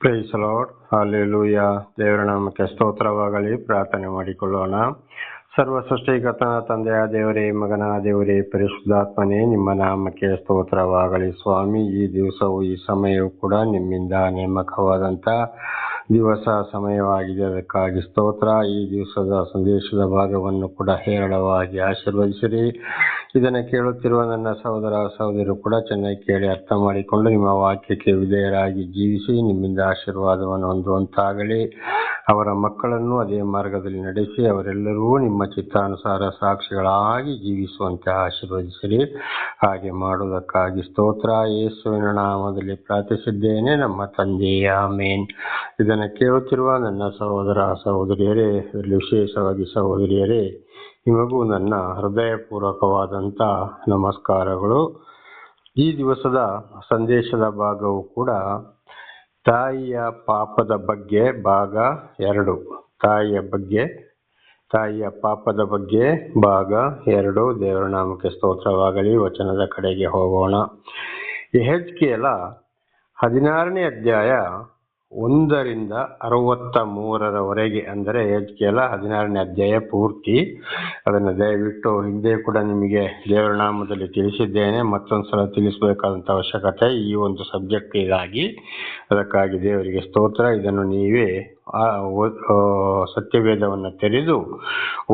Price lord hallelujah ದೇವರ ನಾಮಕ್ಕೆ ಸ್ತೋತ್ರವಾಗಲಿ. ಪ್ರಾರ್ಥನೆ ಮಾಡಿಕೊಳ್ಳೋಣ. ಸರ್ವ ಸೃಷ್ಟಿಕರ್ತನ ತಂದೆಯ ದೇವರೇ ಮಗನ ದೇವರೇ, ಪರಿಶುದ್ಧಾತ್ಮನೇ, ನಿಮ್ಮ ನಾಮಕ್ಕೆ ಸ್ತೋತ್ರವಾಗಲಿ. ಸ್ವಾಮಿ, ಈ ದಿವಸವು, ಈ ಸಮಯವು ಕೂಡ ನಿಮ್ಮಿಂದ ನೇಮಕವಾದಂತ ದಿವಸ ಸಮಯವಾಗಿದೆ. ಅದಕ್ಕಾಗಿ ಸ್ತೋತ್ರ. ಈ ದಿವಸದ ಸಂದೇಶದ ಭಾಗವನ್ನು ಕೂಡ ಹೇರಳವಾಗಿ ಆಶೀರ್ವದಿಸಿರಿ. ಇದನ್ನು ಕೇಳುತ್ತಿರುವ ನನ್ನ ಸಹೋದರ ಸಹೋದರರು ಕೂಡ ಚೆನ್ನಾಗಿ ಕೇಳಿ ಅರ್ಥ ಮಾಡಿಕೊಂಡು ನಿಮ್ಮ ವಾಕ್ಯಕ್ಕೆ ವಿಧೇಯರಾಗಿ ಜೀವಿಸಿ, ನಿಮ್ಮಿಂದ ಆಶೀರ್ವಾದವನ್ನು ಹೊಂದುವಂತಾಗಲಿ. ಅವರ ಮಕ್ಕಳನ್ನು ಅದೇ ಮಾರ್ಗದಲ್ಲಿ ನಡೆಸಿ ಅವರೆಲ್ಲರೂ ನಿಮ್ಮ ಚಿತ್ತಾನುಸಾರ ಸಾಕ್ಷಿಗಳಾಗಿ ಜೀವಿಸುವಂತೆ ಆಶೀರ್ವದಿಸಿರಿ. ಹಾಗೆ ಮಾಡುವುದಕ್ಕಾಗಿ ಸ್ತೋತ್ರ. ಯೇಸುವಿನ ನಾಮದಲ್ಲಿ ಪ್ರಾರ್ಥಿಸಿದ್ದೇನೆ. ನಮ್ಮ ತಂದೆಯ ಮೇನ್ ಇದನ್ನು ಕೇಳುತ್ತಿರುವ ನನ್ನ ಸಹೋದರ, ಸಹೋದರಿಯರೇ ವಿಶೇಷವಾಗಿ ಸಹೋದರಿಯರೇ, ನಿಮಗೂ ನನ್ನ ಹೃದಯಪೂರ್ವಕವಾದಂಥ ನಮಸ್ಕಾರಗಳು. ಈ ದಿವಸದ ಸಂದೇಶದ ಭಾಗವು ಕೂಡ ತಾಯಿಯ ಪಾಪದ ಬಗ್ಗೆ ಭಾಗ ಎರಡು. ತಾಯಿಯ ಬಗ್ಗೆ, ತಾಯಿಯ ಪಾಪದ ಬಗ್ಗೆ ಭಾಗ ಎರಡು. ದೇವರ ನಾಮಕ್ಕೆ ಸ್ತೋತ್ರವಾಗಲಿ, ವಚನದ ಕಡೆಗೆ ಹೋಗೋಣ. ಎಹೆಜ್ಕೇಲ ಹದಿನಾರನೇ ಅಧ್ಯಾಯ ಒಂದರಿಂದ ಅರವತ್ತ ಮೂರರವರೆಗೆ ಅಂದರೆ ಎಲ್ಲ ಹದಿನಾರನೇ ಅಧ್ಯಾಯ ಪೂರ್ತಿ. ಅದನ್ನು ದಯವಿಟ್ಟು ಹಿಂದೆ ಕೂಡ ನಿಮಗೆ ದೇವರ ನಾಮದಲ್ಲಿ ತಿಳಿಸಿದ್ದೇನೆ. ಮತ್ತೊಂದು ಸಲ ತಿಳಿಸಬೇಕಾದಂಥ ಅವಶ್ಯಕತೆ ಈ ಒಂದು ಸಬ್ಜೆಕ್ಟಿಗಾಗಿ ಅದಕ್ಕಾಗಿ ದೇವರಿಗೆ ಸ್ತೋತ್ರ. ಇದನ್ನು ನೀವೇ ಸತ್ಯವೇದವನ್ನು ತೆರೆದು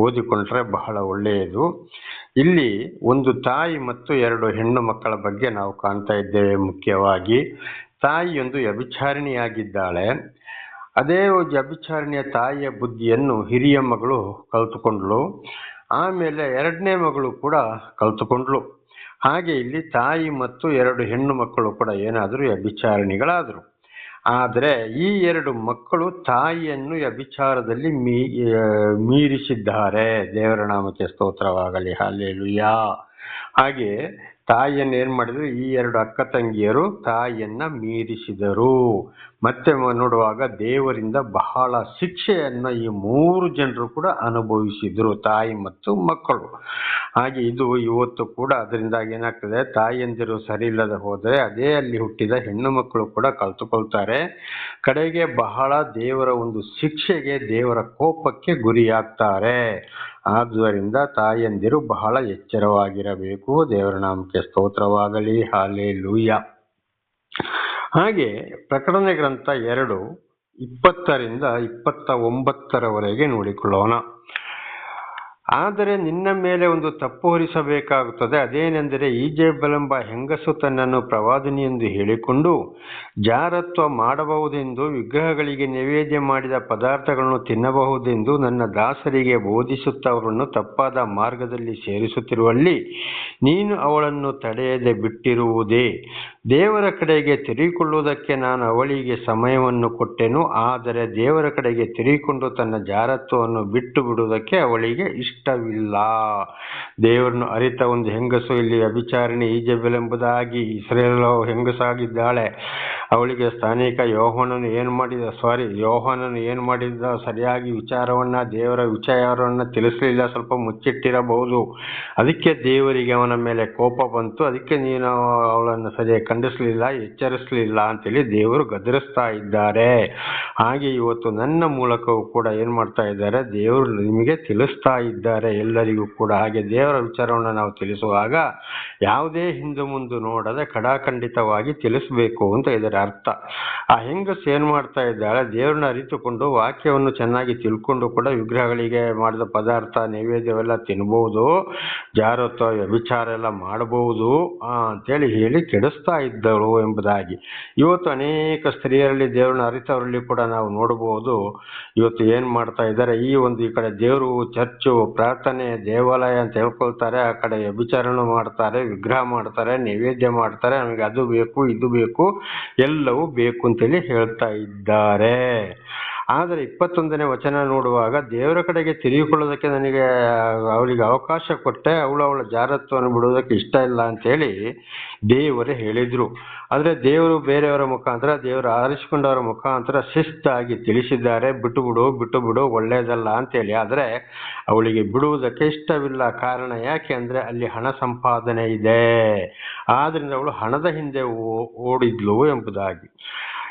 ಓದಿಕೊಂಡ್ರೆ ಬಹಳ ಒಳ್ಳೆಯದು. ಇಲ್ಲಿ ಒಂದು ತಾಯಿ ಮತ್ತು ಎರಡು ಹೆಣ್ಣು ಮಕ್ಕಳ ಬಗ್ಗೆ ನಾವು ಕಾಣ್ತಾ ಇದ್ದೇವೆ ಮುಖ್ಯವಾಗಿ. ತಾಯಿಯೊಂದು ವ್ಯಭಿಚಾರಿಣಿಯಾಗಿದ್ದಾಳೆ. ಅದೇ ವ್ಯಭಿಚಾರಿಣಿಯ ತಾಯಿಯ ಬುದ್ಧಿಯನ್ನು ಹಿರಿಯ ಮಗಳು ಕಲ್ತುಕೊಂಡ್ಳು. ಆಮೇಲೆ ಎರಡನೇ ಮಗಳು ಕೂಡ ಕಲ್ತುಕೊಂಡ್ಳು. ಹಾಗೆ ಇಲ್ಲಿ ತಾಯಿ ಮತ್ತು ಎರಡು ಹೆಣ್ಣು ಮಕ್ಕಳು ಕೂಡ ಏನಾದರೂ ವ್ಯಭಿಚಾರಣಿಗಳಾದರು. ಆದರೆ ಈ ಎರಡು ಮಕ್ಕಳು ತಾಯಿಯನ್ನು ವ್ಯಭಿಚಾರದಲ್ಲಿ ಮೀ ಮೀರಿಸಿದ್ದಾರೆ. ದೇವರ ನಾಮಕ್ಕೆ ಸ್ತೋತ್ರವಾಗಲಿ ಹಾಲೆಲುಯಾ ಹಾಗೆ ತಾಯಿಯನ್ನು ಏನ್ ಮಾಡಿದ್ರು? ಈ ಎರಡು ಅಕ್ಕ ತಂಗಿಯರು ತಾಯಿಯನ್ನ ಮೀರಿಸಿದರು. ಮತ್ತೆ ನೋಡುವಾಗ ದೇವರಿಂದ ಬಹಳ ಶಿಕ್ಷೆಯನ್ನು ಈ ಮೂರು ಜನರು ಕೂಡ ಅನುಭವಿಸಿದರು, ತಾಯಿ ಮತ್ತು ಮಕ್ಕಳು. ಹಾಗೆ ಇದು ಇವತ್ತು ಕೂಡ ಅದರಿಂದಾಗಿ ಏನಾಗ್ತದೆ, ತಾಯಿಯಂದಿರು ಸರಿ ಇಲ್ಲದೆ ಹೋದರೆ ಅದೇ ಅಲ್ಲಿ ಹುಟ್ಟಿದ ಹೆಣ್ಣು ಮಕ್ಕಳು ಕೂಡ ಕಲ್ತುಕೊಳ್ತಾರೆ. ಕಡೆಗೆ ಬಹಳ ದೇವರ ಒಂದು ಶಿಕ್ಷೆಗೆ ದೇವರ ಕೋಪಕ್ಕೆ ಗುರಿಯಾಗ್ತಾರೆ. ಆದ್ದರಿಂದ ತಾಯಂದಿರು ಬಹಳ ಎಚ್ಚರವಾಗಿರಬೇಕು. ದೇವರ ನಾಮಕ್ಕೆ ಸ್ತೋತ್ರವಾಗಲಿ. ಹಾಲೆ ಲೂಯ ಹಾಗೆ ಪ್ರಕಟಣೆ ಗ್ರಂಥ ಎರಡು ಇಪ್ಪತ್ತರಿಂದ ಇಪ್ಪತ್ತ ಒಂಬತ್ತರವರೆಗೆ ನೋಡಿಕೊಳ್ಳೋಣ. ಆದರೆ ನಿನ್ನ ಮೇಲೆ ಒಂದು ತಪ್ಪು ಹೊರಿಸಬೇಕಾಗುತ್ತದೆ. ಅದೇನೆಂದರೆ ಈಜೆಬಲೆಂಬ ಹೆಂಗಸು ತನ್ನನ್ನು ಪ್ರವಾದಿನಿಯೆಂದು ಹೇಳಿಕೊಂಡು, ಜಾರತ್ವ ಮಾಡಬಹುದೆಂದು, ವಿಗ್ರಹಗಳಿಗೆ ನೈವೇದ್ಯ ಮಾಡಿದ ಪದಾರ್ಥಗಳನ್ನು ತಿನ್ನಬಹುದೆಂದು ನನ್ನ ದಾಸರಿಗೆ ಬೋಧಿಸುತ್ತವರನ್ನು ತಪ್ಪಾದ ಮಾರ್ಗದಲ್ಲಿ ಸೇರಿಸುತ್ತಿರುವಲ್ಲಿ, ನೀನು ಅವಳನ್ನು ತಡೆಯದೆ ಬಿಟ್ಟಿರುವುದೇ. ದೇವರ ಕಡೆಗೆ ತಿರುಗಿಕೊಳ್ಳುವುದಕ್ಕೆ ನಾನು ಅವಳಿಗೆ ಸಮಯವನ್ನು ಕೊಟ್ಟೆನು, ಆದರೆ ದೇವರ ಕಡೆಗೆ ತಿರುಗಿಕೊಂಡು ತನ್ನ ಜಾರತ್ವವನ್ನು ಬಿಟ್ಟು ಬಿಡುವುದಕ್ಕೆ ಅವಳಿಗೆ ಇಷ್ಟವಿಲ್ಲ. ದೇವರನ್ನು ಅರಿತ ಒಂದು ಹೆಂಗಸು ಇಲ್ಲಿ ಅಭಿಚಾರಣೆ ಈಜೆಬೆಲೆಂಬುದಾಗಿ ಇಸ್ರೇಲ್ ಹೆಂಗಸಾಗಿದ್ದಾಳೆ. ಅವಳಿಗೆ ಸ್ಥಾನಿಕ ಯೋಹನನು ಏನು ಮಾಡಿದ ಸಾರಿ ಯೋಹನನು ಏನು ಮಾಡಿದ ಸರಿಯಾಗಿ ವಿಚಾರವನ್ನು, ದೇವರ ವಿಚಾರವನ್ನು ತಿಳಿಸಲಿಲ್ಲ, ಸ್ವಲ್ಪ ಮುಚ್ಚಿಟ್ಟಿರಬಹುದು. ಅದಕ್ಕೆ ದೇವರಿಗೆ ಅವನ ಮೇಲೆ ಕೋಪ ಬಂತು. ಅದಕ್ಕೆ ನೀನು ಅವಳನ್ನು ಸರಿಯಾಗಿ ಖಂಡಿಸಲಿಲ್ಲ, ಎಚ್ಚರಿಸಲಿಲ್ಲ ಅಂತೇಳಿ ದೇವರು ಗದರಿಸ್ತಾ ಇದ್ದಾರೆ. ಹಾಗೆ ಇವತ್ತು ನನ್ನ ಮೂಲಕವೂ ಕೂಡ ಏನು ಮಾಡ್ತಾ ಇದ್ದಾರೆ, ದೇವರು ನಿಮಗೆ ತಿಳಿಸ್ತಾ ಇದ್ದಾರೆ. ಎಲ್ಲರಿಗೂ ಕೂಡ. ಹಾಗೆ ದೇವರ ವಿಚಾರವನ್ನು ನಾವು ತಿಳಿಸುವಾಗ ಯಾವುದೇ ಹಿಂದೆ ಮುಂದೆ ನೋಡದೆ ಖಡಾಖಂಡಿತವಾಗಿ ತಿಳಿಸಬೇಕು ಅಂತ ಇದರ ಅರ್ಥ. ಆ ಹೆಂಗಸು ಏನು ಮಾಡ್ತಾ ಇದ್ದಾಳೆ? ದೇವ್ರನ್ನ ಅರಿತುಕೊಂಡು ವಾಕ್ಯವನ್ನು ಚೆನ್ನಾಗಿ ತಿಳ್ಕೊಂಡು ಕೂಡ ವಿಗ್ರಹಗಳಿಗೆ ಮಾಡಿದ ಪದಾರ್ಥ, ನೈವೇದ್ಯವೆಲ್ಲ ತಿನ್ಬಹುದು ಜಾರತ್ವ ವ್ಯಭಿಚಾರ ಎಲ್ಲ ಮಾಡಬಹುದು ಅಂತೇಳಿ ಹೇಳಿ ಕೆಡಿಸ್ತಾ ಇದ್ದಳು ಎಂಬುದಾಗಿ. ಇವತ್ತು ಅನೇಕ ಸ್ತ್ರೀಯರಲ್ಲಿ ದೇವ್ರನ್ನ ಅರಿತವರಲ್ಲಿ ಕೂಡ ನಾವು ನೋಡಬಹುದು. ಇವತ್ತು ಏನು ಮಾಡ್ತಾ ಇದ್ದಾರೆ? ಈ ಒಂದು ಈ ಕಡೆ ದೇವರು, ಚರ್ಚು ಪ್ರಾರ್ಥನೆ, ದೇವಾಲಯ ಅಂತ ಹೇಳ್ಕೊಳ್ತಾರೆ. ಆ ಕಡೆ ವ್ಯಭಿಚಾರನು ಮಾಡ್ತಾರೆ, ವಿಗ್ರಹ ಮಾಡ್ತಾರೆ, ನೈವೇದ್ಯ ಮಾಡ್ತಾರೆ. ನಮಗೆ ಅದು ಬೇಕು, ಇದು ಬೇಕು, ಎಲ್ಲವೂ ಬೇಕು ಅಂತೇಳಿ ಹೇಳ್ತಾ ಇದ್ದಾರೆ. ಆದರೆ ಇಪ್ಪತ್ತೊಂದನೇ ವಚನ ನೋಡುವಾಗ ದೇವರ ಕಡೆಗೆ ತಿರುಗಿಕೊಳ್ಳೋದಕ್ಕೆ ನನಗೆ ಅವಳಿಗೆ ಅವಕಾಶ ಕೊಟ್ಟೆ, ಅವಳು ಅವಳ ಜಾರತ್ವವನ್ನು ಬಿಡುವುದಕ್ಕೆ ಇಷ್ಟ ಇಲ್ಲ ಅಂತೇಳಿ ದೇವರೇ ಹೇಳಿದರು. ಆದರೆ ದೇವರು ಬೇರೆಯವರ ಮುಖಾಂತರ, ದೇವರು ಆರಿಸಿಕೊಂಡವರ ಮುಖಾಂತರ ಶಿಸ್ತಾಗಿ ತಿಳಿಸಿದ್ದಾರೆ, ಬಿಟ್ಟು ಬಿಡು ಬಿಟ್ಟು ಬಿಡು, ಒಳ್ಳೆಯದಲ್ಲ ಅಂತೇಳಿ. ಆದರೆ ಅವಳಿಗೆ ಬಿಡುವುದಕ್ಕೆ ಇಷ್ಟವಿಲ್ಲ. ಕಾರಣ ಯಾಕೆ ಅಂದರೆ ಅಲ್ಲಿ ಹಣ ಸಂಪಾದನೆ ಇದೆ. ಆದ್ದರಿಂದ ಅವಳು ಹಣದ ಹಿಂದೆ ಓಡಿದ್ಲು ಎಂಬುದಾಗಿ.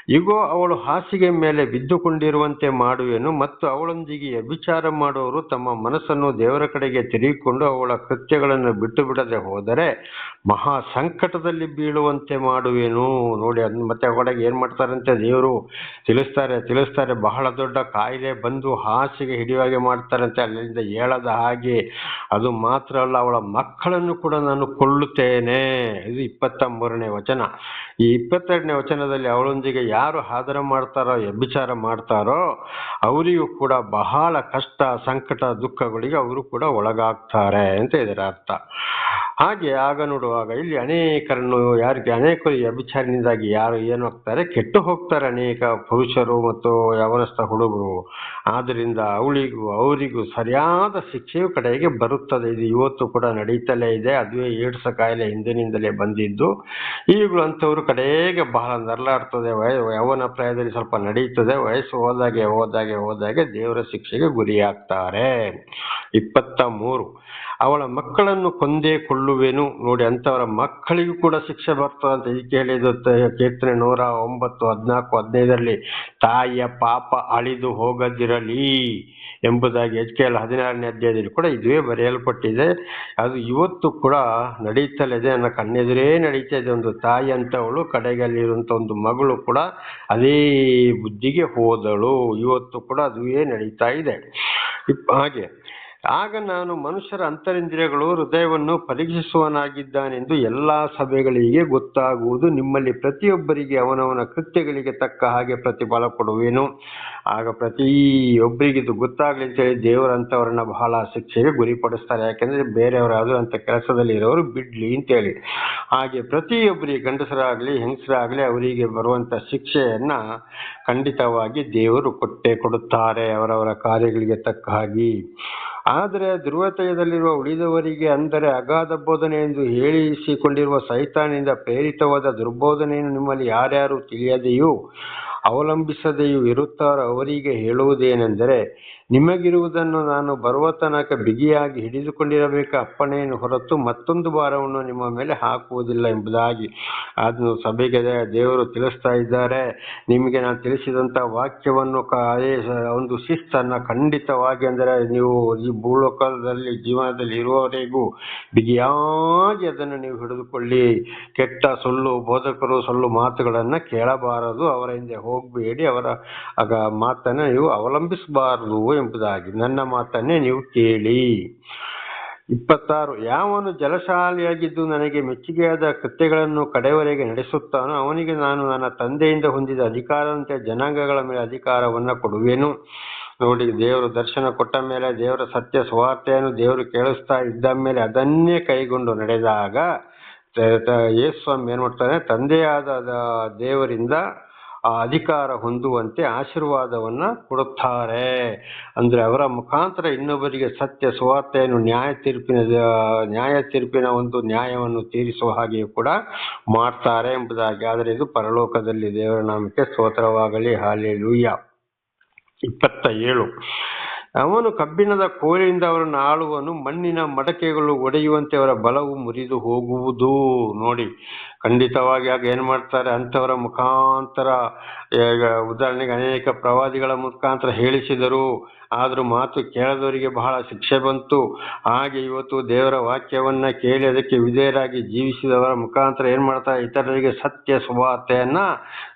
ಇಗೋ, ಅವಳು ಹಾಸಿಗೆ ಮೇಲೆ ಬಿದ್ದುಕೊಂಡಿರುವಂತೆ ಮಾಡುವೆನು ಮತ್ತು ಅವಳೊಂದಿಗೆ ವ್ಯಭಿಚಾರ ಮಾಡುವವರು ತಮ್ಮ ಮನಸ್ಸನ್ನು ದೇವರ ಕಡೆಗೆ ತಿರುಗಿಕೊಂಡು ಅವಳ ಕೃತ್ಯಗಳನ್ನು ಬಿಟ್ಟು ಬಿಡದೆ ಹೋದರೆ ಮಹಾ ಸಂಕಟದಲ್ಲಿ ಬೀಳುವಂತೆ ಮಾಡುವೇನು. ನೋಡಿ ಅದನ್ನ ಮತ್ತೆ ಒಳಗೆ ಏನ್ ಮಾಡ್ತಾರಂತೆ ದೇವರು? ತಿಳಿಸ್ತಾರೆ ತಿಳಿಸ್ತಾರೆ. ಬಹಳ ದೊಡ್ಡ ಕಾಯಿಲೆ ಬಂದು ಹಾಸಿಗೆ ಹಿಡಿಯುವಾಗೆ ಮಾಡ್ತಾರಂತೆ. ಅಲ್ಲಿಂದ ಹೇಳದ ಹಾಗೆ. ಅದು ಮಾತ್ರ ಅಲ್ಲ, ಅವಳ ಮಕ್ಕಳನ್ನು ಕೂಡ ನಾನು ಕೊಳ್ಳುತ್ತೇನೆ ಇದು ಇಪ್ಪತ್ತ ಮೂರನೇ ವಚನ. ಈ ಇಪ್ಪತ್ತೆರಡನೇ ವಚನದಲ್ಲಿ ಅವಳೊಂದಿಗೆ ಯಾರು ಹಾದರ ಮಾಡ್ತಾರೋ ಎಭಿಚಾರ ಮಾಡ್ತಾರೋ, ಅವರಿಗೂ ಕೂಡ ಬಹಳ ಕಷ್ಟ, ಸಂಕಟ, ದುಃಖಗಳಿಗೆ ಅವರು ಕೂಡ ಒಳಗಾಗ್ತಾರೆ ಅಂತ ಇದರ ಅರ್ಥ. ಹಾಗೆ ಆಗ ನೋಡುವಾಗ ಇಲ್ಲಿ ಅನೇಕರನ್ನು ಯಾರಿಗೆ ಅನೇಕರು ವ್ಯಭಿಚಾರದಿಂದಾಗಿ ಯಾರು ಏನಾಗ್ತಾರೆ ಕೆಟ್ಟು ಹೋಗ್ತಾರೆ ಅನೇಕ ಪುರುಷರು ಮತ್ತು ಯವನಸ್ಥ ಹುಡುಗರು. ಆದ್ದರಿಂದ ಅವಳಿಗೂ, ಅವರಿಗೂ ಸರಿಯಾದ ಶಿಕ್ಷೆಯು ಕಡೆಗೆ ಬರುತ್ತದೆ. ಇದು ಇವತ್ತು ಕೂಡ ನಡೀತಲೇ ಇದೆ. ಅದುವೇ ಏಡ್ಸ ಕಾಯಿಲೆ ಹಿಂದಿನಿಂದಲೇ ಬಂದಿದ್ದು. ಈಗಲೂ ಅಂಥವ್ರು ಕಡೆಗೆ ಬಹಳ ನರಳಾಡ್ತದೆ ವಯ, ಯವನ ಪ್ರಾಯದಲ್ಲಿ ಸ್ವಲ್ಪ ನಡೀತದೆ. ವಯಸ್ಸು ಹೋದಾಗೆ ಹೋದಾಗೆ ಹೋದಾಗೆ ದೇವರ ಶಿಕ್ಷೆಗೆ ಗುರಿಯಾಗ್ತಾರೆ. ಇಪ್ಪತ್ತ ಮೂರು. ಅವಳ ಮಕ್ಕಳನ್ನು ಕೊಂದೇ ಕೊಳ್ಳುವೆನು ನೋಡಿ, ಅಂಥವರ ಮಕ್ಕಳಿಗೂ ಕೂಡ ಶಿಕ್ಷೆ ಬರ್ತದೆ ಅಂತ ಇದಕ್ಕೆ ಕೇಳಿದ ಕೀರ್ತನೆ ನೂರ ಒಂಬತ್ತು, ಹದಿನಾಲ್ಕು, ಹದಿನೈದರಲ್ಲಿ, ತಾಯಿಯ ಪಾಪ ಅಳಿದು ಹೋಗದಿರಲಿ ಎಂಬುದಾಗಿ ಎಚ್ ಕೆ ಎಲ್ ಹದಿನಾರನೇ ಅಧ್ಯಾಯದಲ್ಲಿ ಕೂಡ ಇದುವೇ ಬರೆಯಲ್ಪಟ್ಟಿದೆ. ಅದು ಇವತ್ತು ಕೂಡ ನಡೀತಲಿದೆ, ನನ್ನ ಕಣ್ಣೆದುರೇ ನಡೀತಾ ಇದೆ ಒಂದು ತಾಯಿ ಅಂತವಳು ಕಡೆಗಲ್ಲಿರುವಂಥ ಒಂದು ಮಗಳು ಕೂಡ ಅದೇ ಬುದ್ಧಿಗೆ ಹೋದಳು. ಇವತ್ತು ಕೂಡ ಅದುವೇ ನಡೀತಾ ಇದೆ. ಹಾಗೆ ಆಗ ನಾನು ಮನುಷ್ಯರ ಅಂತರಿಂದ್ರಿಯಗಳು ಹೃದಯವನ್ನು ಪರೀಕ್ಷಿಸುವನಾಗಿದ್ದಾನೆಂದು ಎಲ್ಲಾ ಸಭೆಗಳಿಗೆ ಗೊತ್ತಾಗುವುದು ನಿಮ್ಮಲ್ಲಿ ಪ್ರತಿಯೊಬ್ಬರಿಗೆ ಅವನವನ ಕೃತ್ಯಗಳಿಗೆ ತಕ್ಕ ಹಾಗೆ ಪ್ರತಿಫಲ ಕೊಡುವೆನು. ಆಗ ಪ್ರತಿಯೊಬ್ಬರಿಗೆ ಇದು ಗೊತ್ತಾಗ್ಲಿ ಅಂತೇಳಿ ದೇವರಂತವರನ್ನ ಬಹಳ ಶಿಕ್ಷೆಗೆ ಗುರಿಪಡಿಸ್ತಾರೆ. ಯಾಕೆಂದ್ರೆ ಬೇರೆಯವರಾದರೂ ಅಂಥ ಅಂತ ಕೆಲಸದಲ್ಲಿ ಇರೋರು ಬಿಡ್ಲಿ ಅಂತೇಳಿ ಹಾಗೆ ಪ್ರತಿಯೊಬ್ಬರಿಗೆ ಗಂಡಸರಾಗಲಿ, ಹೆಂಗಸರಾಗಲಿ ಅವರಿಗೆ ಬರುವಂತ ಶಿಕ್ಷೆಯನ್ನ ಖಂಡಿತವಾಗಿ ದೇವರು ಕೊಟ್ಟೆ ಕೊಡುತ್ತಾರೆ. ಅವರವರ ಕಾರ್ಯಗಳಿಗೆ ತಕ್ಕ ಹಾಗೆ ಆದರೆ ಧ್ರುವತಯದಲ್ಲಿರುವ ಉಳಿದವರಿಗೆ ಅಂದರೆ ಅಗಾಧ ಬೋಧನೆ ಎಂದು ಹೇಳಿಸಿಕೊಂಡಿರುವ ಸೈತಾನಿಂದ ಪ್ರೇರಿತವಾದ ದುರ್ಬೋಧನೆಯನ್ನು ನಿಮ್ಮಲ್ಲಿ ಯಾರ್ಯಾರು ತಿಳಿಯದೆಯೂ ಅವಲಂಬಿಸದೆಯೂ ಇರುತ್ತಾರೋ ಅವರಿಗೆ ಹೇಳುವುದೇನೆಂದರೆ ನಿಮಗಿರುವುದನ್ನು ನಾನು ಬರುವ ತನಕ ಬಿಗಿಯಾಗಿ ಹಿಡಿದುಕೊಂಡಿರಬೇಕು. ಅಪ್ಪಣೆಯನ್ನು ಹೊರತು ಮತ್ತೊಂದು ಭಾರವನ್ನು ನಿಮ್ಮ ಮೇಲೆ ಹಾಕುವುದಿಲ್ಲ ಎಂಬುದಾಗಿ ಅದನ್ನು ಸಭೆಗೆ ದೇವರು ತಿಳಿಸ್ತಾ ಇದ್ದಾರೆ. ನಿಮಗೆ ನಾನು ತಿಳಿಸಿದಂಥ ವಾಕ್ಯವನ್ನು ಒಂದು ಶಿಸ್ತನ್ನು ಖಂಡಿತವಾಗಿ ಅಂದರೆ ನೀವು ಈ ಭೂಲೋಕದಲ್ಲಿ ಜೀವನದಲ್ಲಿ ಇರುವವರೆಗೂ ಬಿಗಿಯಾಗಿ ಅದನ್ನು ನೀವು ಹಿಡಿದುಕೊಳ್ಳಿ. ಕೆಟ್ಟ ಸುಳ್ಳು ಬೋಧಕರು ಸುಳ್ಳು ಮಾತುಗಳನ್ನು ಕೇಳಬಾರದು. ಅವರ ಹಿಂದೆ ಹೋಗಬೇಡಿ. ಅವರ ಆಗ ಮಾತನ್ನು ನೀವು ಅವಲಂಬಿಸಬಾರದು ಎಂಬುದಾಗಿ ನನ್ನ ಮಾತನ್ನೇ ನೀವು ಕೇಳಿ. ಇಪ್ಪತ್ತಾರು, ಯಾವನು ಜಲಶಾಲಿಯಾಗಿದ್ದು ನನಗೆ ಮೆಚ್ಚುಗೆಯಾದ ಕೃತ್ಯಗಳನ್ನು ಕಡೆಯವರೆಗೆ ನಡೆಸುತ್ತಾನೋ ಅವನಿಗೆ ನಾನು ನನ್ನ ತಂದೆಯಿಂದ ಹೊಂದಿದ ಅಧಿಕಾರದಂತೆ ಜನಾಂಗಗಳ ಮೇಲೆ ಅಧಿಕಾರವನ್ನು ಕೊಡುವೆನು. ನೋಡಿ, ದೇವರು ದರ್ಶನ ಕೊಟ್ಟ ಮೇಲೆ, ದೇವರ ಸತ್ಯ ಸುವಾರ್ತೆಯನ್ನು ದೇವರು ಕೇಳಿಸ್ತಾ ಇದ್ದ ಮೇಲೆ ಅದನ್ನೇ ಕೈಗೊಂಡು ನಡೆದಾಗ ಯೇಸ್ವಾಮಿ ಏನು ಮಾಡ್ತಾನೆ, ತಂದೆಯಾದ ದೇವರಿಂದ ಆ ಅಧಿಕಾರ ಹೊಂದುವಂತೆ ಆಶೀರ್ವಾದವನ್ನ ಕೊಡುತ್ತಾರೆ. ಅಂದ್ರೆ ಅವರ ಮುಖಾಂತರ ಇನ್ನೊಬ್ಬರಿಗೆ ಸತ್ಯ ಸುವಾರ್ತೆಯನ್ನು ನ್ಯಾಯ ತೀರ್ಪಿನ ನ್ಯಾಯ ತೀರ್ಪಿನ ಒಂದು ನ್ಯಾಯವನ್ನು ತೀರಿಸುವ ಹಾಗೆಯೂ ಕೂಡ ಮಾಡ್ತಾರೆ ಎಂಬುದಾಗಿ. ಆದರೆ ಇದು ಪರಲೋಕದಲ್ಲಿ ದೇವರ ನಾಮಕ್ಕೆ ಸ್ತೋತ್ರವಾಗಲಿ. ಹಾಲೆಲೂಯ. ಇಪ್ಪತ್ತ ಏಳು ಅವನು ಕಬ್ಬಿಣದ ಕೋಲಿನಿಂದ ಅವರನ್ನು ಆಳುವನು, ಮಣ್ಣಿನ ಮಡಕೆಗಳು ಒಡೆಯುವಂತೆ ಅವರ ಬಲವು ಮುರಿದು ಹೋಗುವುದು. ನೋಡಿ, ಖಂಡಿತವಾಗಿ ಆಗ ಏನು ಮಾಡ್ತಾರೆ? ಅಂಥವರ ಮುಖಾಂತರ ಈಗ ಉದಾಹರಣೆಗೆ ಅನೇಕ ಪ್ರವಾದಿಗಳ ಮುಖಾಂತರ ಹೇಳಿಸಿದರು. ಆದರೂ ಮಾತು ಕೇಳದವರಿಗೆ ಬಹಳ ಶಿಕ್ಷೆ ಬಂತು. ಹಾಗೆ ಇವತ್ತು ದೇವರ ವಾಕ್ಯವನ್ನು ಕೇಳಿ ಅದಕ್ಕೆ ವಿಧೇಯರಾಗಿ ಜೀವಿಸಿದವರ ಮುಖಾಂತರ ಏನು ಮಾಡ್ತಾರೆ ಇತರರಿಗೆ ಸತ್ಯ ಸುವಾರ್ತೆಯನ್ನ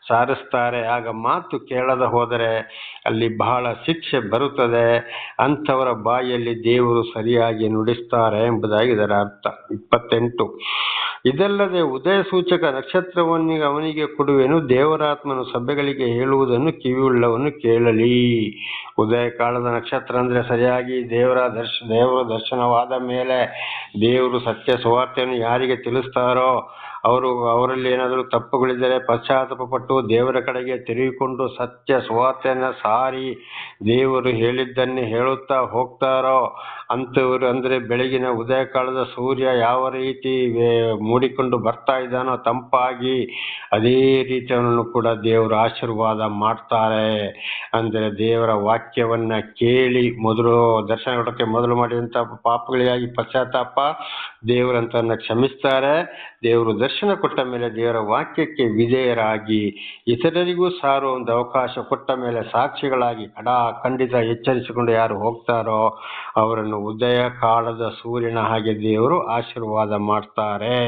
ಸಾರಿಸ್ತಾರೆ. ಆಗ ಮಾತು ಕೇಳದ ಹೋದರೆ ಅಲ್ಲಿ ಬಹಳ ಶಿಕ್ಷೆ ಬರುತ್ತದೆ. ಅಂಥವರ ಬಾಯಿಯಲ್ಲಿ ದೇವರು ಸರಿಯಾಗಿ ನುಡಿಸ್ತಾರೆ ಎಂಬುದಾಗಿ ಇದರ ಅರ್ಥ. ಇಪ್ಪತ್ತೆಂಟು. ಇದಲ್ಲದೆ ಉದಯ ಸೂಚಕ ನಕ್ಷತ್ರವನ್ನು ಅವನಿಗೆ ಕೊಡುವೆನು, ದೇವರಾತ್ಮನು ಸಭೆಗಳಿಗೆ ಹೇಳುವುದನ್ನು ಕಿವಿಯುಳ್ಳವನು ಕೇಳಲಿ. ಉದಯ ಕಾಲದ ನಕ್ಷತ್ರ ಅಂದ್ರೆ ಸರಿಯಾಗಿ ದೇವರ ದರ್ಶ, ದೇವರ ದರ್ಶನವಾದ ಮೇಲೆ ದೇವರು ಸತ್ಯ ಸುವಾರ್ತೆಯನ್ನು ಯಾರಿಗೆ ತಿಳಿಸ್ತಾರೋ ಅವರು, ಅವರಲ್ಲಿ ಏನಾದರೂ ತಪ್ಪುಗಳಿದ್ದರೆ ಪಶ್ಚಾತ್ತಾಪ ಪಟ್ಟು ದೇವರ ಕಡೆಗೆ ತಿರುಗಿಕೊಂಡು ಸತ್ಯ ಸುವಾರ್ತೆಯನ್ನ ಸಾರಿ ದೇವರು ಹೇಳಿದ್ದನ್ನೇ ಹೇಳುತ್ತಾ ಹೋಗ್ತಾರೋ ಅಂಥವರು ಅಂದರೆ ಬೆಳಗಿನ ಉದಯ ಕಾಲದ ಸೂರ್ಯ ಯಾವ ರೀತಿ ಮೂಡಿಕೊಂಡು ಬರ್ತಾ ಇದ್ದಾನೋ ತಂಪಾಗಿ ಅದೇ ರೀತಿ ಕೂಡ ದೇವರು ಆಶೀರ್ವಾದ ಮಾಡ್ತಾರೆ. ಅಂದ್ರೆ ದೇವರ ವಾಕ್ಯವನ್ನ ಕೇಳಿ ಮೊದಲು ದರ್ಶನ ಕೊಡೋಕ್ಕೆ ಮೊದಲು ಮಾಡಿದಂತ ಪಾಪಗಳಿಗಾಗಿ ಪಶ್ಚಾತ್ತಾಪ ದೇವರಂತ ಕ್ಷಮಿಸ್ತಾರೆ. ದೇವರು ದರ್ಶನ ಕೊಟ್ಟ ಮೇಲೆ ದೇವರ ವಾಕ್ಯಕ್ಕೆ ವಿಧೇಯರಾಗಿ ಇತರರಿಗೂ ಸಾರುವ ಒಂದು ಅವಕಾಶ ಕೊಟ್ಟ ಮೇಲೆ ಸಾಕ್ಷಿಗಳಾಗಿ ಕಡಾ ಖಂಡಿತ ಎಚ್ಚರಿಸಿಕೊಂಡು ಯಾರು ಹೋಗ್ತಾರೋ ಅವರನ್ನು ಉದಯ ಕಾಲದ ಸೂರ್ಯನ ಹಾಗೆ ದೇವರು ಆಶೀರ್ವಾದ ಮಾಡ್ತಾರೆ.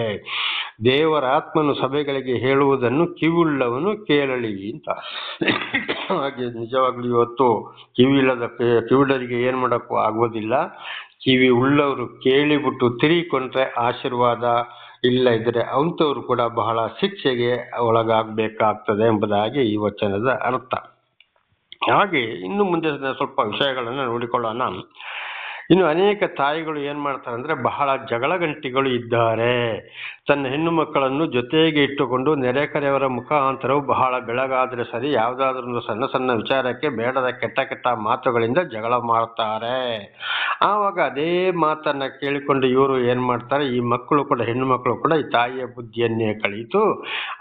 ದೇವರ ಆತ್ಮನು ಸಭೆಗಳಿಗೆ ಹೇಳುವುದನ್ನು ಕಿವಿಳ್ಳವನು ಕೇಳಲಿ ಅಂತ. ಹಾಗೆ ನಿಜವಾಗ್ಲೂ ಇವತ್ತು ಕಿವಿಲ್ಲದ ಕಿವಿಡರಿಗೆ ಏನ್ ಮಾಡೋಕ್ಕೂ ಆಗೋದಿಲ್ಲ. ಕಿವಿ ಉಳ್ಳವರು ಕೇಳಿಬಿಟ್ಟು ತಿರುಗಿಕೊಂಡ್ರೆ ಆಶೀರ್ವಾದ ಇಲ್ಲ ಇದ್ರೆ ಅಂಥವ್ರು ಕೂಡ ಬಹಳ ಶಿಕ್ಷೆಗೆ ಒಳಗಾಗಬೇಕಾಗ್ತದೆ ಎಂಬುದಾಗಿ ಈ ವಚನದ ಅರ್ಥ. ಹಾಗೆ ಇನ್ನು ಮುಂದೆ ಸ್ವಲ್ಪ ವಿಷಯಗಳನ್ನು ನೋಡಿಕೊಳ್ಳೋಣ. ಇನ್ನು ಅನೇಕ ತಾಯಿಗಳು ಏನ್ ಮಾಡ್ತಾರೆ ಅಂದ್ರೆ ಬಹಳ ಜಗಳ ಗಂಟಿಗಳು ಇದ್ದಾರೆ. ತನ್ನ ಹೆಣ್ಣು ಮಕ್ಕಳನ್ನು ಜೊತೆಗೆ ಇಟ್ಟುಕೊಂಡು ನೆರೆಕರೆಯವರ ಮುಖಾಂತರವು ಬಹಳ ಬೆಳಗಾದರೆ ಸರಿ ಯಾವುದಾದ್ರೂ ಸಣ್ಣ ಸಣ್ಣ ವಿಚಾರಕ್ಕೆ ಬೇಡದ ಕೆಟ್ಟ ಕೆಟ್ಟ ಮಾತುಗಳಿಂದ ಜಗಳ ಮಾಡ್ತಾರೆ. ಆವಾಗ ಅದೇ ಮಾತನ್ನು ಕೇಳಿಕೊಂಡು ಇವರು ಏನು ಮಾಡ್ತಾರೆ, ಈ ಮಕ್ಕಳು ಕೂಡ, ಹೆಣ್ಣು ಮಕ್ಕಳು ಕೂಡ ಈ ತಾಯಿಯ ಬುದ್ಧಿಯನ್ನೇ ಕಲಿತು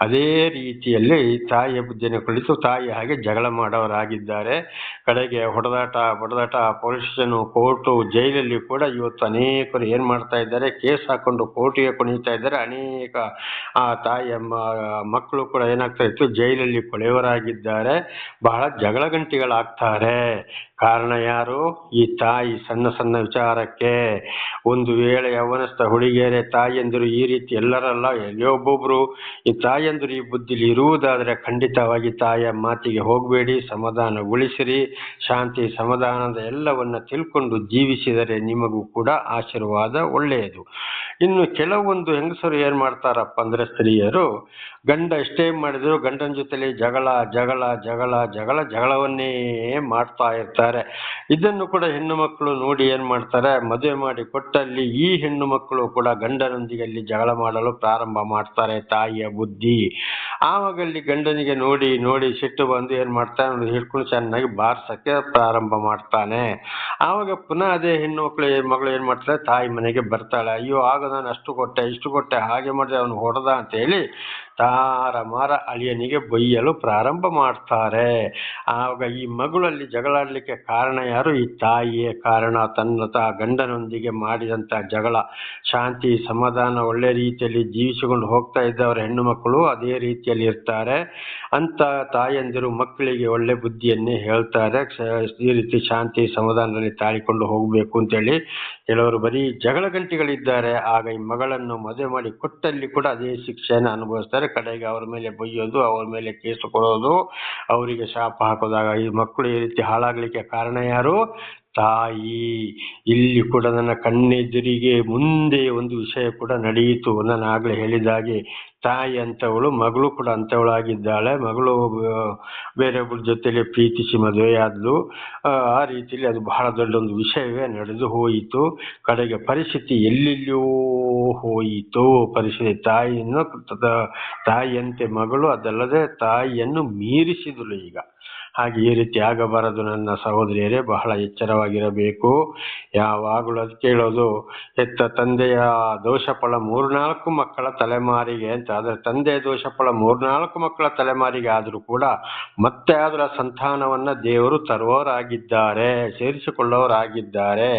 ಅದೇ ರೀತಿಯಲ್ಲಿ ತಾಯಿಯ ಬುದ್ಧಿಯನ್ನು ಕಲಿತು ತಾಯಿ ಹಾಗೆ ಜಗಳ ಮಾಡೋರಾಗಿದ್ದಾರೆ ಕಡೆಗೆ ಹೊಡೆದಾಟ, ಬಡದಾಟ, ಪೊಲೀಸ್ ಸ್ಟೇಷನ್, ಕೋರ್ಟು, ಜೈಲಲ್ಲಿ ಕೂಡ ಇವತ್ತು ಅನೇಕರು ಏನು ಮಾಡ್ತಾ ಇದ್ದಾರೆ, ಕೇಸ್ ಹಾಕೊಂಡು ಕೋರ್ಟಿಗೆ ಕುಣಿತಾ ಇದ್ದಾರೆ. ಅನೇಕ ಆ ತಾಯಿಯ ಮಕ್ಕಳು ಕೂಡ ಏನಾಗ್ತಾ ಇತ್ತು? ಜೈಲಲ್ಲಿ ಕೊಳೆಯವರಾಗಿದ್ದಾರೆ ಬಹಳ ಜಗಳ ಗಂಟಿಗಳಾಗ್ತಾರೆ ಕಾರಣ ಯಾರು? ಈ ತಾಯಿ ಸಣ್ಣ ಸಣ್ಣ ವಿಚಾರಕ್ಕೆ ಒಂದು ವೇಳೆ ಯವನಸ್ಥ ಹುಡುಗಿಯರೇ ತಾಯಿಯಂದಿರು ಈ ರೀತಿ ಎಲ್ಲರಲ್ಲ ಎಲ್ಲೇ ಒಬ್ಬೊಬ್ರು. ಈ ತಾಯಿಯಂದಿರು ಈ ಬುದ್ಧಿಲಿ ಇರುವುದಾದರೆ ಖಂಡಿತವಾಗಿ ತಾಯಿಯ ಮಾತಿಗೆ ಹೋಗಬೇಡಿ ಸಮಾಧಾನಗೊಳಿಸಿರಿ ಶಾಂತಿ, ಸಮಾಧಾನದ ಎಲ್ಲವನ್ನ ತಿಳ್ಕೊಂಡು ಜೀವಿಸಿದರೆ ನಿಮಗೂ ಕೂಡ ಆಶೀರ್ವಾದ ಒಳ್ಳೆಯದು. ಇನ್ನು ಕೆಲವೊಂದು ಹೆಂಗಸರು ಏನು ಮಾಡ್ತಾರಪ್ಪ ಅಂದ್ರೆ ಸ್ತ್ರೀಯರು, ಗಂಡ ಎಷ್ಟೇ ಮಾಡಿದ್ರು ಗಂಡನ ಜೊತೆಲಿ ಜಗಳ ಜಗಳ ಜಗಳ ಜಗಳ, ಜಗಳವನ್ನೇ ಮಾಡ್ತಾ ಇರ್ತಾರೆ. ಇದನ್ನು ಕೂಡ ಹೆಣ್ಣು ಮಕ್ಕಳು ನೋಡಿ ಏನ್ ಮಾಡ್ತಾರೆ? ಮದುವೆ ಮಾಡಿ ಕೊಟ್ಟಲ್ಲಿ ಈ ಹೆಣ್ಣು ಮಕ್ಕಳು ಕೂಡ ಗಂಡನೊಂದಿಗೆ ಅಲ್ಲಿ ಜಗಳ ಮಾಡಲು ಪ್ರಾರಂಭ ಮಾಡ್ತಾರೆ ತಾಯಿಯ ಬುದ್ಧಿ. ಆವಾಗ ಅಲ್ಲಿ ಗಂಡನಿಗೆ ನೋಡಿ ನೋಡಿ ಸಿಟ್ಟು ಬಂದು ಏನ್ ಮಾಡ್ತಾನೆ? ಹಿಡ್ಕೊಂಡು ಚೆನ್ನಾಗಿ ಬಾರ್ಸಕ್ಕೆ ಪ್ರಾರಂಭ ಮಾಡ್ತಾನೆ. ಆವಾಗ ಪುನಃ ಅದೇ ಹೆಣ್ಣು ಮಕ್ಕಳು, ಮಗಳು ಏನ್ ಮಾಡ್ತಾರೆ? ತಾಯಿ ಮನೆಗೆ ಬರ್ತಾಳೆ. ಅಯ್ಯೋ, ಆಗ ನಾನು ಅಷ್ಟು ಕೊಟ್ಟೆ, ಇಷ್ಟು ಕೊಟ್ಟೆ, ಹಾಗೆ ಮಾಡಿದೆ, ಅವನು ಹೊಡೆದ ಅಂತ ಹೇಳಿ ತಾರ ಮಾರ ಅಳಿಯನಿಗೆ ಬೈಯಲು ಪ್ರಾರಂಭ ಮಾಡ್ತಾರೆ. ಆಗ ಈ ಮಗಳಲ್ಲಿ ಜಗಳಾಡ್ಲಿಕ್ಕೆ ಕಾರಣ ಯಾರು? ಈ ತಾಯಿಯೇ ಕಾರಣ. ತನ್ನ ತ ಗಂಡನೊಂದಿಗೆ ಮಾಡಿದಂತ ಜಗಳ, ಶಾಂತಿ, ಸಮಾಧಾನ ಒಳ್ಳೆ ರೀತಿಯಲ್ಲಿ ಜೀವಿಸಿಕೊಂಡು ಹೋಗ್ತಾ ಇದ್ದವರ ಹೆಣ್ಣು ಮಕ್ಕಳು ಅದೇ ರೀತಿಯಲ್ಲಿ ಇರ್ತಾರೆ. ಅಂತ ತಾಯಂದಿರು ಮಕ್ಕಳಿಗೆ ಒಳ್ಳೆ ಬುದ್ಧಿಯನ್ನೇ ಹೇಳ್ತಾರೆ. ಈ ರೀತಿ ಶಾಂತಿ, ಸಮಾಧಾನದಲ್ಲಿ ತಾಳಿಕೊಂಡು ಹೋಗಬೇಕು ಅಂತೇಳಿ ಕೆಲವರು ಬರೀ ಜಗಳ ಗಂಟಿಗಳಿದ್ದಾರೆ. ಆಗ ಈ ಮಗಳನ್ನು ಮದುವೆ ಮಾಡಿ ಕೊಟ್ಟಲ್ಲಿ ಕೂಡ ಅದೇ ಶಿಕ್ಷೆಯನ್ನು ಅನುಭವಿಸ್ತಾರೆ. ಕಡೆಗೆ ಅವರ ಮೇಲೆ ಬೈಯೋದು, ಅವ್ರ ಮೇಲೆ ಕೇಸು ಕೊಡೋದು, ಅವರಿಗೆ ಶಾಪ ಹಾಕೋದಾಗ ಈ ಮಕ್ಕಳು ಈ ರೀತಿ ಹಾಳಾಗ್ಲಿಕ್ಕೆ ಕಾರಣ ಯಾರು? ತಾಯಿ. ಇಲ್ಲಿ ಕೂಡ ನನ್ನ ಕಣ್ಣೆದುರಿಗೆ ಮುಂದೆ ಒಂದು ವಿಷಯ ಕೂಡ ನಡೆಯಿತು. ನಾನು ಆಗ್ಲೇ ಹೇಳಿದಾಗೆ ತಾಯಿ ಅಂತವಳು, ಮಗಳು ಕೂಡ ಅಂತವಳಾಗಿದ್ದಾಳೆ. ಮಗಳು ಆ, ಬೇರೊಬ್ಬರ ಜೊತೆಲಿ ಪ್ರೀತಿಸಿ ಮದುವೆಯಾದ್ಲು ಆ ರೀತಿಯಲ್ಲಿ ಅದು ಬಹಳ ದೊಡ್ಡ ಒಂದು ವಿಷಯವೇ ನಡೆದು ಹೋಯಿತು. ಕಡೆಗೆ ಪರಿಸ್ಥಿತಿ ಎಲ್ಲೆಲ್ಲಿಯೋ ಹೋಯಿತು. ಪರಿಸ್ಥಿತಿ ತಾಯಿಯನ್ನು ತಾಯಿಯಂತೆ ಮಗಳು ಅದಲ್ಲದೆ ತಾಯಿಯನ್ನು ಮೀರಿಸಿದಳು ಈಗ. ಹಾಗೆ ಈ ರೀತಿ ಆಗಬಾರದು ನನ್ನ ಸಹೋದರಿಯರೇ, ಬಹಳ ಎಚ್ಚರವಾಗಿರಬೇಕು. ಯಾವಾಗಲೂ ಅದು ಕೇಳೋದು, ಹೆತ್ತ ತಂದೆಯ ದೋಷ ಫಲ ಮೂರ್ನಾಲ್ಕು ಮಕ್ಕಳ ತಲೆಮಾರಿಗೆ ಅಂತ, ಆದರೆ ತಂದೆಯ ದೋಷಫಲ ಮೂರ್ನಾಲ್ಕು ಮಕ್ಕಳ ತಲೆಮಾರಿಗೆ ಆದರೂ ಕೂಡ ಮತ್ತೆ ಅದರ ಸಂತಾನವನ್ನ ದೇವರು ತರುವವರಾಗಿದ್ದಾರೆ ಸೇರಿಸಿಕೊಳ್ಳೋರಾಗಿದ್ದಾರೆ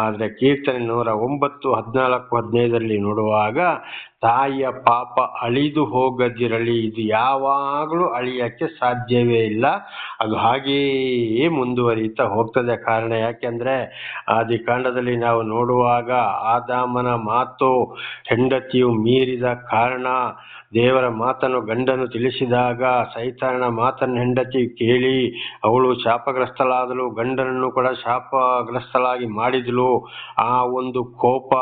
ಆದರೆ ಕೀರ್ತನೆ ನೂರ ಒಂಬತ್ತು, ಹದಿನಾಲ್ಕು, ಹದಿನೈದರಲ್ಲಿ ನೋಡುವಾಗ ತಾಯಿಯ ಪಾಪ ಅಳಿದು ಹೋಗದಿರಲಿ, ಇದು ಯಾವಾಗಲೂ ಅಳಿಯಕ್ಕೆ ಸಾಧ್ಯವೇ ಇಲ್ಲ. ಅದು ಹಾಗೆಯೇ ಮುಂದುವರಿಯುತ್ತಾ ಹೋಗ್ತದೆ. ಕಾರಣ ಯಾಕೆಂದ್ರೆ ಆದಿಕಾಂಡದಲ್ಲಿ ನಾವು ನೋಡುವಾಗ ಆದಾಮನ ಮಾತು ಹೆಂಡತಿಯು ಮೀರಿದ ಕಾರಣ ದೇವರ ಮಾತನ್ನು ಗಂಡನು ತಿಳಿಸಿದಾಗ ಸೈತಾನನ ಮಾತನ್ನು ಹೆಂಡತಿ ಕೇಳಿ, ಅವಳು ಶಾಪಗ್ರಸ್ತಳಾದಳು, ಗಂಡನನ್ನು ಕೂಡ ಶಾಪಗ್ರಸ್ತಳಾಗಿ ಮಾಡಿದಳು. ಆ ಒಂದು ಕೋಪ,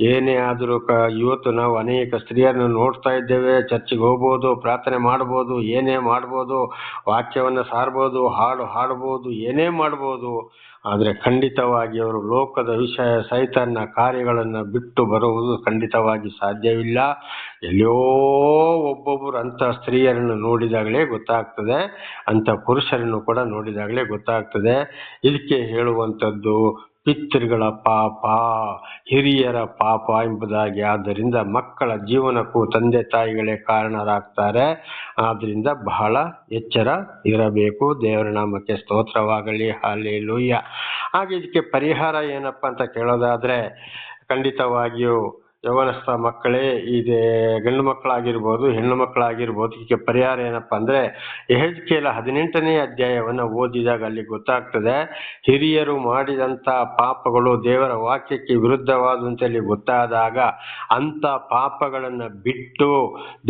ಏನೇ ಆದರೂ ಕ, ಇವತ್ತು ನಾವು ಅನೇಕ ಸ್ತ್ರೀಯರನ್ನು ನೋಡ್ತಾ ಇದ್ದೇವೆ, ಚರ್ಚಿಗೆ ಹೋಗ್ಬೋದು, ಪ್ರಾರ್ಥನೆ ಮಾಡ್ಬೋದು, ಏನೇ ಮಾಡ್ಬೋದು, ವಾಕ್ಯವನ್ನು ಸಾರ್ಬೋದು, ಹಾಡು ಹಾಡ್ಬೋದು, ಏನೇ ಮಾಡ್ಬೋದು ಆದರೆ ಖಂಡಿತವಾಗಿ ಅವರು ಲೋಕದ ವಿಷಯ ಸೈತನ್ನ ಕಾರ್ಯಗಳನ್ನು ಬಿಟ್ಟು ಬರುವುದು ಖಂಡಿತವಾಗಿ ಸಾಧ್ಯವಿಲ್ಲ. ಎಲ್ಲಿಯೋ ಒಬ್ಬೊಬ್ಬರು ಅಂಥ ಸ್ತ್ರೀಯರನ್ನು ನೋಡಿದಾಗಲೇ ಗೊತ್ತಾಗ್ತದೆ, ಅಂಥ ಪುರುಷರನ್ನು ಕೂಡ ನೋಡಿದಾಗಲೇ ಗೊತ್ತಾಗ್ತದೆ. ಇದಕ್ಕೆ ಹೇಳುವಂಥದ್ದು ಪಿತೃಗಳ ಪಾಪ, ಹಿರಿಯರ ಪಾಪ ಎಂಬುದಾಗಿ ಆದ್ದರಿಂದ ಮಕ್ಕಳ ಜೀವನಕ್ಕೂ ತಂದೆ ತಾಯಿಗಳೇ ಕಾರಣರಾಗ್ತಾರೆ. ಆದ್ದರಿಂದ ಬಹಳ ಎಚ್ಚರ ಇರಬೇಕು. ದೇವರ ನಾಮಕ್ಕೆ ಸ್ತೋತ್ರವಾಗಲಿ. ಹಾಲಿ ಲೂಯ್ಯ ಹಾಗೆ ಇದಕ್ಕೆ ಪರಿಹಾರ ಏನಪ್ಪ ಅಂತ ಕೇಳೋದಾದ್ರೆ ಖಂಡಿತವಾಗಿಯೂ ಯೌವನಸ್ಥ ಮಕ್ಕಳೇ, ಇದೆ ಗಂಡು ಮಕ್ಕಳಾಗಿರ್ಬೋದು, ಹೆಣ್ಣು ಮಕ್ಕಳಾಗಿರ್ಬೋದು ಇದಕ್ಕೆ ಪರಿಹಾರ ಏನಪ್ಪಾ ಅಂದ್ರೆ ಎಹೆಜ್ಕೇಲ ಹದಿನೆಂಟನೇ ಅಧ್ಯಾಯವನ್ನು ಓದಿದಾಗ ಅಲ್ಲಿ ಗೊತ್ತಾಗ್ತದೆ, ಹಿರಿಯರು ಮಾಡಿದಂತ ಪಾಪಗಳು ದೇವರ ವಾಕ್ಯಕ್ಕೆ ವಿರುದ್ಧವಾದಂತಲ್ಲಿ ಗೊತ್ತಾದಾಗ ಅಂತ ಪಾಪಗಳನ್ನ ಬಿಟ್ಟು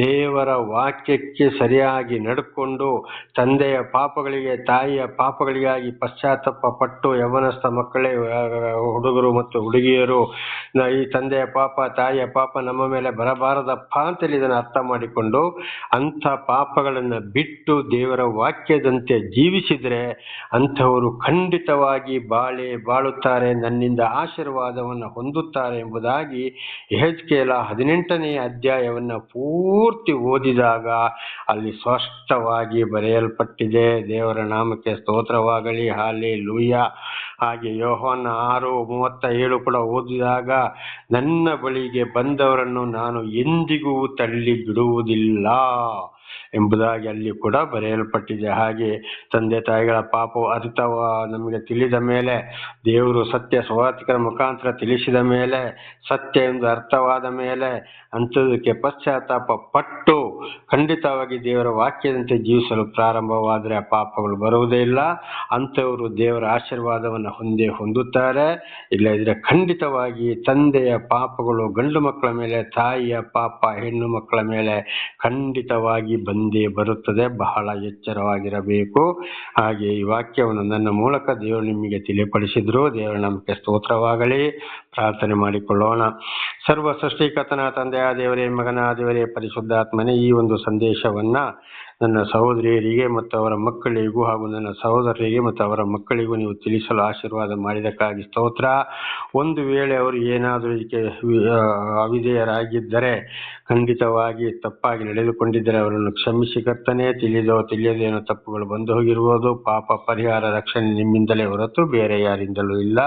ದೇವರ ವಾಕ್ಯಕ್ಕೆ ಸರಿಯಾಗಿ ನಡ್ಕೊಂಡು ತಂದೆಯ ಪಾಪಗಳಿಗೆ, ತಾಯಿಯ ಪಾಪಗಳಿಗಾಗಿ ಪಶ್ಚಾತ್ತಾಪ ಪಟ್ಟು ಯೌವನಸ್ಥ ಮಕ್ಕಳೇ ಹುಡುಗರು ಮತ್ತು ಹುಡುಗಿಯರು ಈ ತಂದೆಯ ಪಾಪ ತಾಯಿಯ ಪಾಪ ನಮ್ಮ ಮೇಲೆ ಬರಬಾರದಪ್ಪ ಅಂತೇಳಿ ಇದನ್ನು ಅರ್ಥ ಮಾಡಿಕೊಂಡು ಅಂಥ ಪಾಪಗಳನ್ನು ಬಿಟ್ಟು ದೇವರ ವಾಕ್ಯದಂತೆ ಜೀವಿಸಿದರೆ ಅಂಥವರು ಖಂಡಿತವಾಗಿ ಬಾಳೆ ಬಾಳುತ್ತಾರೆ, ನನ್ನಿಂದ ಆಶೀರ್ವಾದವನ್ನು ಹೊಂದುತ್ತಾರೆ ಎಂಬುದಾಗಿ ಎಹೆಜ್ಕೇಲ ಹದಿನೆಂಟನೇ ಅಧ್ಯಾಯವನ್ನು ಪೂರ್ತಿ ಓದಿದಾಗ ಅಲ್ಲಿ ಸ್ಪಷ್ಟವಾಗಿ ಬರೆಯಲ್ಪಟ್ಟಿದೆ. ದೇವರ ನಾಮಕ್ಕೆ ಸ್ತೋತ್ರವಾಗಲಿ ಹಾಲೆ ಲೂಯ ಹಾಗೆ ಯೋಹಾನ ಆರು ಮೂವತ್ತ ಏಳು ಕೂಡ ಓದಿದಾಗ, ನನ್ನ ಬಳಿಗೆ ಬಂದವರನ್ನು ನಾನು ಎಂದಿಗೂ ತಳ್ಳಿ ಬಿಡುವುದಿಲ್ಲ ಎಂಬುದಾಗಿ ಅಲ್ಲಿ ಕೂಡ ಬರೆಯಲ್ಪಟ್ಟಿದೆ. ಹಾಗೆ ತಂದೆ ತಾಯಿಗಳ ಪಾಪ ಅರಿತವ ನಮಗೆ ತಿಳಿದ ಮೇಲೆ ದೇವರು ಸತ್ಯ ಸ್ವಾತಿಕರ ಮುಖಾಂತರ ತಿಳಿಸಿದ ಮೇಲೆ, ಸತ್ಯ ಎಂದು ಅರ್ಥವಾದ ಮೇಲೆ ಅಂಥದಕ್ಕೆ ಪಶ್ಚಾತ್ತಾಪ ಪಟ್ಟು ಖಂಡಿತವಾಗಿ ದೇವರ ವಾಕ್ಯದಂತೆ ಜೀವಿಸಲು ಪ್ರಾರಂಭವಾದರೆ ಆ ಪಾಪಗಳು ಬರುವುದೇ ಇಲ್ಲ. ಅಂಥವರು ದೇವರ ಆಶೀರ್ವಾದವನ್ನು ಹೊಂದೇ ಹೊಂದುತ್ತಾರೆ. ಇಲ್ಲದಿದ್ರೆ ಖಂಡಿತವಾಗಿ ತಂದೆಯ ಪಾಪಗಳು ಗಂಡು ಮಕ್ಕಳ ಮೇಲೆ, ತಾಯಿಯ ಪಾಪ ಹೆಣ್ಣು ಮಕ್ಕಳ ಮೇಲೆ ಖಂಡಿತವಾಗಿ ಬಂದೇ ಬರುತ್ತದೆ, ಬಹಳ ಎಚ್ಚರವಾಗಿರಬೇಕು. ಹಾಗೆ ಈ ವಾಕ್ಯವನ್ನು ನನ್ನ ಮೂಲಕ ದೇವರು ನಿಮಗೆ ತಿಳಿಪಡಿಸಿದ್ರು. ದೇವರ ನಮಗೆ ಸ್ತೋತ್ರವಾಗಲಿ. ಪ್ರಾರ್ಥನೆ ಮಾಡಿಕೊಳ್ಳೋಣ. ಸರ್ವ ಸೃಷ್ಟಿಕತನ ತಂದೆಯ ದೇವರೇ, ಮಗನ ದೇವರೇ, ಪರಿಶುದ್ಧಾತ್ಮನೇ, ಈ ಒಂದು ಸಂದೇಶವನ್ನ ನನ್ನ ಸಹೋದರಿಯರಿಗೆ ಮತ್ತು ಅವರ ಮಕ್ಕಳಿಗೂ ಹಾಗೂ ನನ್ನ ಸಹೋದರರಿಗೆ ಮತ್ತು ಅವರ ಮಕ್ಕಳಿಗೂ ನೀವು ತಿಳಿಸಲು ಆಶೀರ್ವಾದ ಮಾಡಿದಕ್ಕಾಗಿ ಸ್ತೋತ್ರ. ಒಂದು ವೇಳೆ ಅವರು ಏನಾದರೂ ಇದಕ್ಕೆ ಅವಿಧೇಯರಾಗಿದ್ದರೆ ಖಂಡಿತವಾಗಿ ತಪ್ಪಾಗಿ ನಡೆದುಕೊಂಡಿದ್ದರೆ ಅವರನ್ನು ಕ್ಷಮಿಸಿ. ಕರ್ತನೆ, ತಿಳಿದೋ ತಿಳಿಯದೇನೋ ತಪ್ಪುಗಳು ಬಂದು ಹೋಗಿರುವುದು ಪಾಪ ಪರಿಹಾರ, ರಕ್ಷಣೆ ನಿಮ್ಮಿಂದಲೇ ಹೊರತು ಬೇರೆ ಯಾರಿಂದಲೂ ಇಲ್ಲ.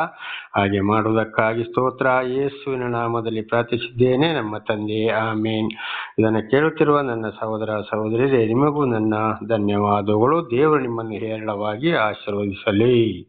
ಹಾಗೆ ಮಾಡುವುದಕ್ಕಾಗಿ ಸ್ತೋತ್ರ. ಯೇಸುವಿನ ನಾಮದಲ್ಲಿ ಪ್ರಾರ್ಥಿಸಿದ್ದೇನೆ. ನಮ್ಮ ತಂದೆ, ಆಮೇನ್. ಇದನ್ನು ಕೇಳುತ್ತಿರುವ ನನ್ನ ಸಹೋದರ ಸಹೋದರಿಯರೇ, ನಿಮಗೂ ನನ್ನ ಧನ್ಯವಾದಗಳು. ದೇವರು ನಿಮ್ಮನ್ನು ಹೇರಳವಾಗಿ ಆಶೀರ್ವದಿಸಲಿ.